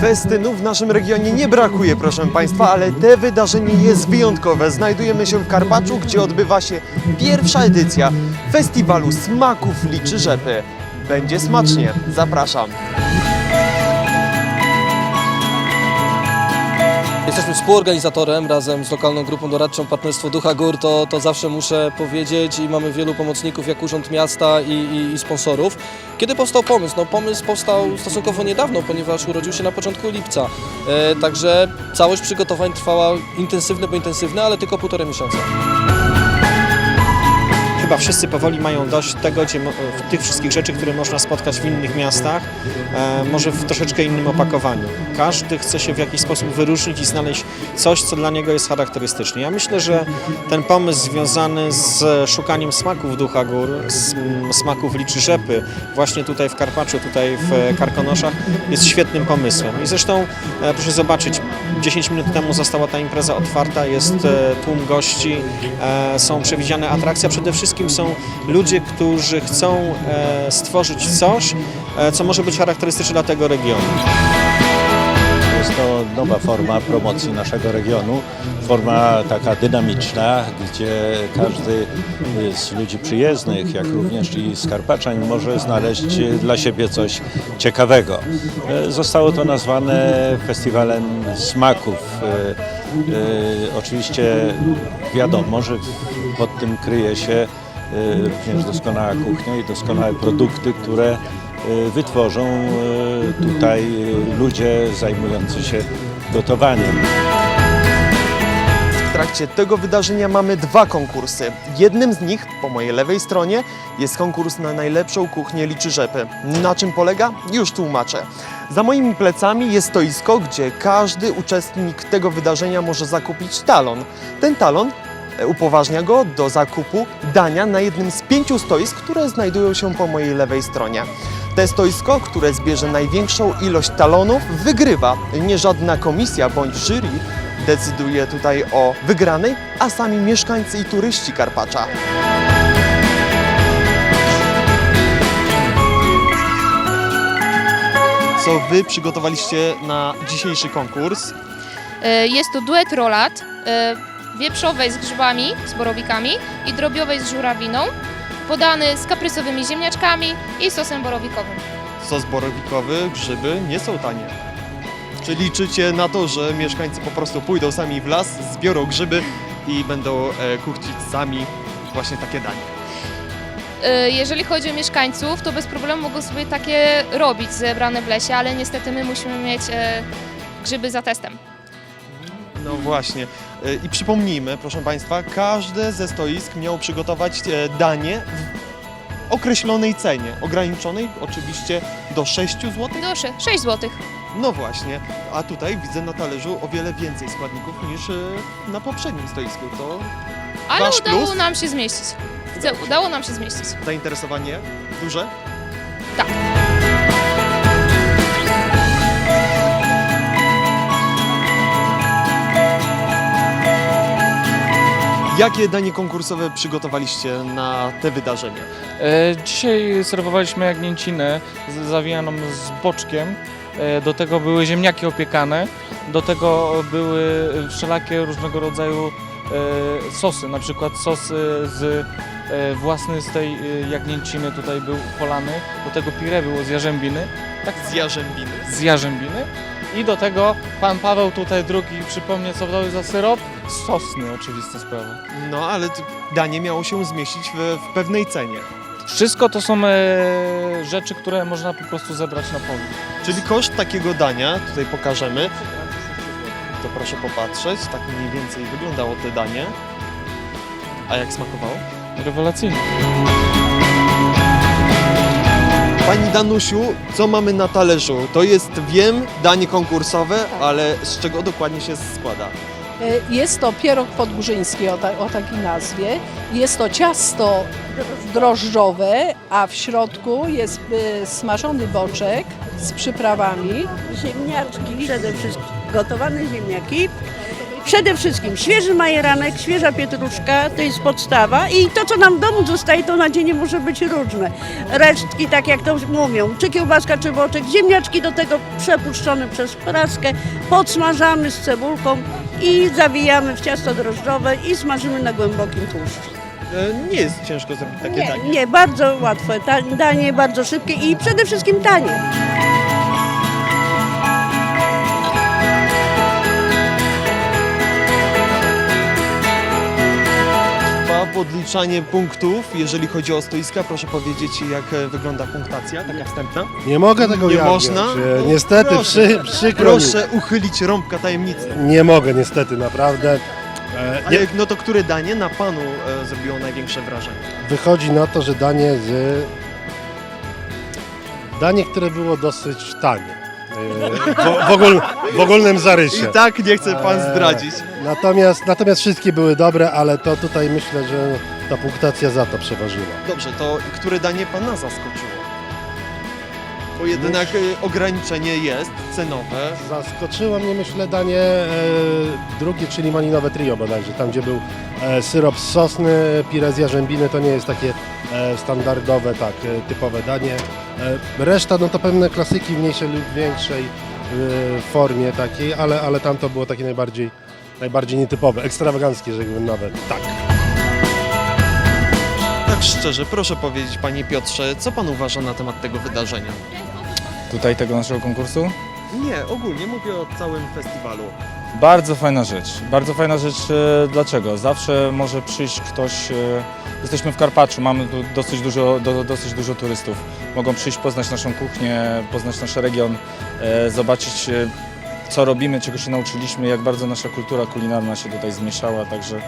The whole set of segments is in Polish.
Festynów w naszym regionie nie brakuje, proszę Państwa, ale te wydarzenie jest wyjątkowe. Znajdujemy się w Karpaczu, gdzie odbywa się pierwsza edycja Festiwalu Smaków Liczy Rzepy. Będzie smacznie. Zapraszam. Jesteśmy współorganizatorem razem z lokalną grupą doradczą Partnerstwo Ducha Gór, to, to zawsze muszę powiedzieć i mamy wielu pomocników jak Urząd Miasta i, i, i sponsorów. Kiedy powstał pomysł? No pomysł powstał stosunkowo niedawno, ponieważ urodził się na początku lipca. E, także całość przygotowań trwała intensywne, bo intensywne, ale tylko półtorej miesiąca. Chyba wszyscy powoli mają dość tego, gdzie, tych wszystkich rzeczy, które można spotkać w innych miastach, e, może w troszeczkę innym opakowaniu. Każdy chce się w jakiś sposób wyróżnić i znaleźć coś, co dla niego jest charakterystyczne. Ja myślę, że ten pomysł związany z szukaniem smaków Ducha Gór, s- m, smaków Liczy Rzepy, właśnie tutaj w Karpaczu, tutaj w Karkonoszach, jest świetnym pomysłem. I zresztą e, proszę zobaczyć, 10 minut temu została ta impreza otwarta, jest e, tłum gości, e, są przewidziane atrakcje, przede wszystkim są ludzie, którzy chcą e, stworzyć coś, co może być charakterystyczne dla tego regionu. Jest to nowa forma promocji naszego regionu, forma taka dynamiczna, gdzie każdy z ludzi przyjezdnych, jak również i z Karpaczań może znaleźć dla siebie coś ciekawego. E, Zostało to nazwane Festiwalem Smaków. E, Oczywiście wiadomo, że pod tym kryje się również doskonała kuchnia i doskonałe produkty, które wytworzą e, tutaj e, ludzie zajmujący się gotowaniem. W trakcie tego wydarzenia mamy dwa konkursy. Jednym z nich, po mojej lewej stronie, jest konkurs na najlepszą kuchnię Liczy Rzepy. Na czym polega? Już tłumaczę. Za moimi plecami jest stoisko, gdzie każdy uczestnik tego wydarzenia może zakupić talon. Ten talon upoważnia go do zakupu dania na jednym z pięciu stoisk, które znajdują się po mojej lewej stronie. Te stoisko, które zbierze największą ilość talonów, wygrywa. Nie żadna komisja bądź jury decyduje tutaj o wygranej, a sami mieszkańcy i turyści Karpacza. Co wy przygotowaliście na dzisiejszy konkurs? E, Jest to duet rolat e, wieprzowej z grzybami, z borowikami i drobiowej z żurawiną, podany z kaprysowymi ziemniaczkami i sosem borowikowym. Sos borowikowy, grzyby nie są tanie. Czy liczycie na to, że mieszkańcy po prostu pójdą sami w las, zbiorą grzyby i będą e, kuchcić sami właśnie takie danie? E, Jeżeli chodzi o mieszkańców, to bez problemu mogą sobie takie robić zebrane w lesie, ale niestety my musimy mieć e, grzyby za testem. No właśnie. E, I przypomnijmy, proszę Państwa, każde ze stoisk miało przygotować e, danie w określonej cenie, ograniczonej oczywiście do 6 zł. Do 6 zł. No właśnie, a tutaj widzę na talerzu o wiele więcej składników niż e, na poprzednim stoisku. To Ale udało plus? nam się zmieścić. Chce- Udało nam się zmieścić. zainteresowanie duże? Tak. Jakie danie konkursowe przygotowaliście na te wydarzenie? E, Dzisiaj serwowaliśmy jagnięcinę z- zawijaną z boczkiem. E, Do tego były ziemniaki opiekane. Do tego były wszelakie różnego rodzaju e, sosy, na przykład sos e, z e, własny z tej e, jagnięciny tutaj był polany. Do tego pire było z jarzębiny, tak Z jarzębiny. z jarzębiny. I do tego pan Paweł tutaj drugi przypomnie co dał za syrop? Sosny, oczywista sprawa. No ale t- danie miało się zmieścić w, w pewnej cenie. Wszystko to są e, rzeczy, które można po prostu zebrać na polu. Czyli koszt takiego dania, tutaj pokażemy, to proszę popatrzeć, tak mniej więcej wyglądało to danie. A jak smakowało? Rewelacyjnie. Danusiu, co mamy na talerzu? To jest, wiem, danie konkursowe, ale z czego dokładnie się składa? E, Jest to pierog podgórzyński o, ta, o takiej nazwie. Jest to ciasto drożdżowe, a w środku jest e, smażony boczek z przyprawami. ziemniaczki przede wszystkim, gotowane ziemniaki, Przede wszystkim świeży majeranek, świeża pietruszka, to jest podstawa i to, co nam w domu zostaje, to nadzienie może być różne. Resztki, tak jak to mówią, czy kiełbaska, czy boczek, ziemniaczki do tego przepuszczone przez praskę, podsmażamy z cebulką i zawijamy w ciasto drożdżowe i smażymy na głębokim tłuszczu. E, Nie jest ciężko zrobić takie Nie, danie. nie, bardzo łatwe, danie bardzo szybkie i przede wszystkim tanie. Podliczanie punktów, jeżeli chodzi o stoiska. Proszę powiedzieć, jak e, wygląda punktacja, taka wstępna. Nie mogę tego Nie ujawniać. można? E, Niestety, proszę. przy, przykro mi. Proszę uchylić rąbka tajemnicy. Nie mogę niestety, naprawdę. E, Ale Nie, no to które danie na panu e, zrobiło największe wrażenie? wychodzi na to, że danie z... Danie, które było dosyć tanie. W, w, ogól, w ogólnym zarysie. I tak nie chce pan Eee, zdradzić. Natomiast, natomiast wszystkie były dobre, ale to tutaj myślę, że ta punktacja za to przeważyła. Dobrze, to które danie pana zaskoczyło? Bo jednak e, ograniczenie jest cenowe. Zaskoczyło mnie, myślę, danie e, drugie, czyli malinowe trio bodajże, tam gdzie był e, syrop z sosny, pire z jarzębiny, to nie jest takie e, standardowe, tak, e, typowe danie. E, reszta, no to pewne klasyki w mniejszej lub większej e, formie takiej, ale, ale tam to było takie najbardziej, najbardziej nietypowe, ekstrawaganckie, rzekłbym nawet, tak. Tak szczerze, proszę powiedzieć panie Piotrze, co pan uważa na temat tego wydarzenia? tutaj tego naszego konkursu. Nie, ogólnie mówię o całym festiwalu. Bardzo fajna rzecz. Bardzo fajna rzecz. e, Dlaczego? Zawsze może przyjść ktoś. e, Jesteśmy w Karpaczu, mamy tu dosyć dużo, do, dosyć dużo turystów. Mogą przyjść, poznać naszą kuchnię, poznać nasz region, e, zobaczyć e, co robimy, czego się nauczyliśmy, jak bardzo nasza kultura kulinarna się tutaj zmieszała. Także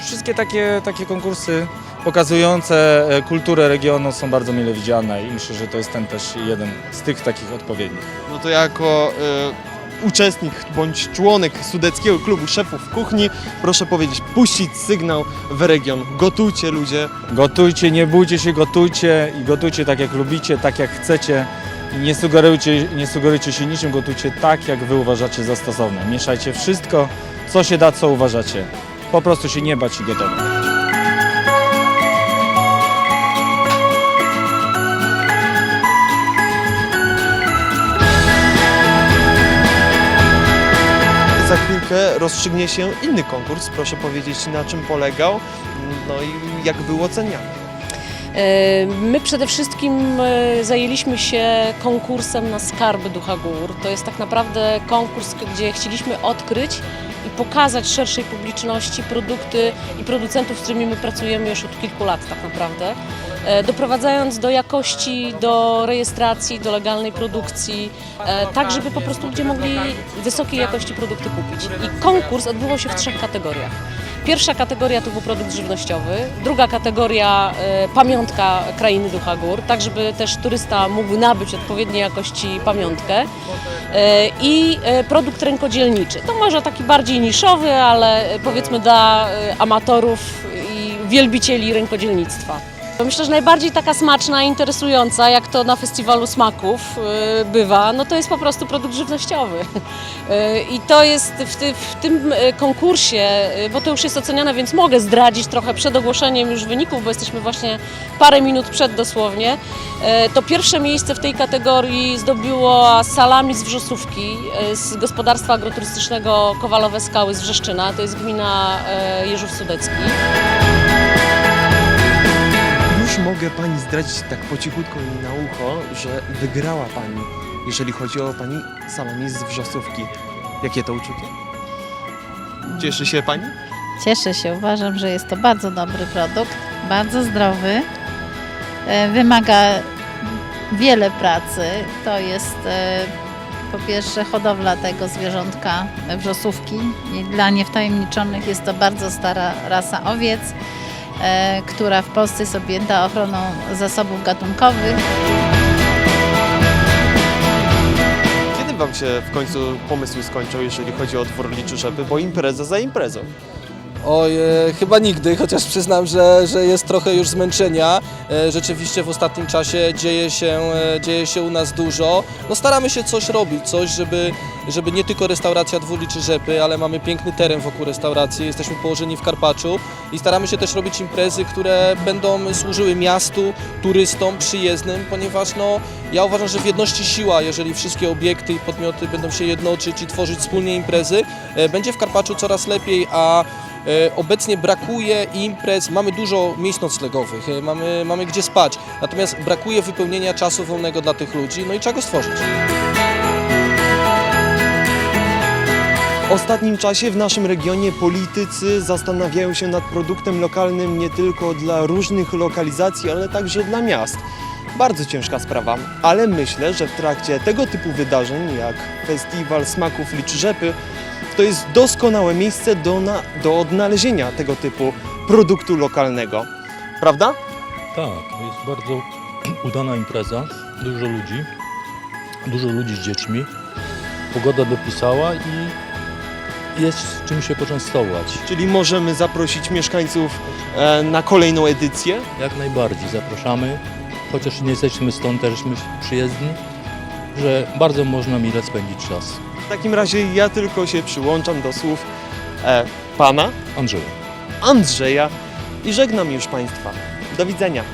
wszystkie takie, takie konkursy pokazujące e, kulturę regionu są bardzo mile widziane i myślę, że to jest ten też jeden z tych takich odpowiednich. No to jako e, uczestnik bądź członek Sudeckiego Klubu Szefów Kuchni, proszę powiedzieć, puścić sygnał w region. Gotujcie ludzie. Gotujcie, nie bójcie się, gotujcie i gotujcie tak jak lubicie, tak jak chcecie. I nie sugerujcie, nie sugerujcie się niczym, gotujcie tak jak wy uważacie za stosowne. Mieszajcie wszystko, co się da, co uważacie. Po prostu się nie bać i gotować. Za chwilkę rozstrzygnie się inny konkurs. Proszę powiedzieć, na czym polegał, no i jak był oceniany. E, My przede wszystkim e, zajęliśmy się konkursem na skarby Ducha Gór. To jest tak naprawdę konkurs, gdzie chcieliśmy odkryć i pokazać szerszej publiczności produkty i producentów, z którymi my pracujemy już od kilku lat tak naprawdę. E, Doprowadzając do jakości, do rejestracji, do legalnej produkcji, e, tak żeby po prostu ludzie mogli wysokiej jakości produkty kupić. I konkurs odbywał się w trzech kategoriach. Pierwsza kategoria to był produkt żywnościowy, druga kategoria e, pamiątka krainy Ducha Gór, tak żeby też turysta mógł nabyć odpowiedniej jakości pamiątkę i produkt rękodzielniczy. To może taki bardziej niszowy, ale powiedzmy dla amatorów i wielbicieli rękodzielnictwa. Myślę, że najbardziej taka smaczna i interesująca, jak to na festiwalu smaków e, bywa, no to jest po prostu produkt żywnościowy. E, I to jest w, ty, w tym e, konkursie, bo to już jest oceniane, więc mogę zdradzić trochę przed ogłoszeniem już wyników, bo jesteśmy właśnie parę minut przed dosłownie. To pierwsze miejsce w tej kategorii zdobiło salami z Wrzosówki, z gospodarstwa agroturystycznego Kowalowe Skały z Wrzeszczyna, to jest gmina Jeżów Sudecki. Mogę pani zdradzić tak po cichutku mi na ucho, że wygrała pani, jeżeli chodzi o pani salami z wrzosówki. Jakie to uczucie? Cieszy się pani? Cieszę się, uważam, że jest to bardzo dobry produkt, bardzo zdrowy. E, Wymaga wiele pracy. To jest e, po pierwsze hodowla tego zwierzątka wrzosówki. I dla niewtajemniczonych jest to bardzo stara rasa owiec, która w Polsce jest objęta ochroną zasobów gatunkowych. Kiedy wam się w końcu pomysły skończą, jeżeli chodzi o twór liczy rzepy, bo impreza za imprezą? Oj, e, chyba nigdy, chociaż przyznam, że, że jest trochę już zmęczenia. E, rzeczywiście w ostatnim czasie dzieje się, e, dzieje się u nas dużo. No staramy się coś robić, coś, żeby, żeby nie tylko restauracja Dwuliczy Rzepy, ale mamy piękny teren wokół restauracji, jesteśmy położeni w Karpaczu i staramy się też robić imprezy, które będą służyły miastu, turystom, przyjezdnym, ponieważ no, ja uważam, że w jedności siła, jeżeli wszystkie obiekty i podmioty będą się jednoczyć i tworzyć wspólnie imprezy, e, będzie w Karpaczu coraz lepiej, a Obecnie brakuje imprez, mamy dużo miejsc noclegowych, e, mamy, mamy gdzie spać, natomiast brakuje wypełnienia czasu wolnego dla tych ludzi, no i trzeba go stworzyć. W ostatnim czasie w naszym regionie politycy zastanawiają się nad produktem lokalnym nie tylko dla różnych lokalizacji, ale także dla miast. Bardzo ciężka sprawa, ale myślę, że w trakcie tego typu wydarzeń, jak Festiwal Smaków Liczy Rzepy, to jest doskonałe miejsce do, na, do odnalezienia tego typu produktu lokalnego. Prawda? Tak, to jest bardzo udana impreza, dużo ludzi, dużo ludzi z dziećmi. Pogoda dopisała i jest z czym się poczęstować. Czyli możemy zaprosić mieszkańców e, na kolejną edycję. Jak najbardziej zapraszamy, chociaż nie jesteśmy stąd, też jesteśmy przyjezdni, że bardzo można mile spędzić czas. W takim razie ja tylko się przyłączam do słów e, pana Andrzej. Andrzeja i żegnam już Państwa. Do widzenia.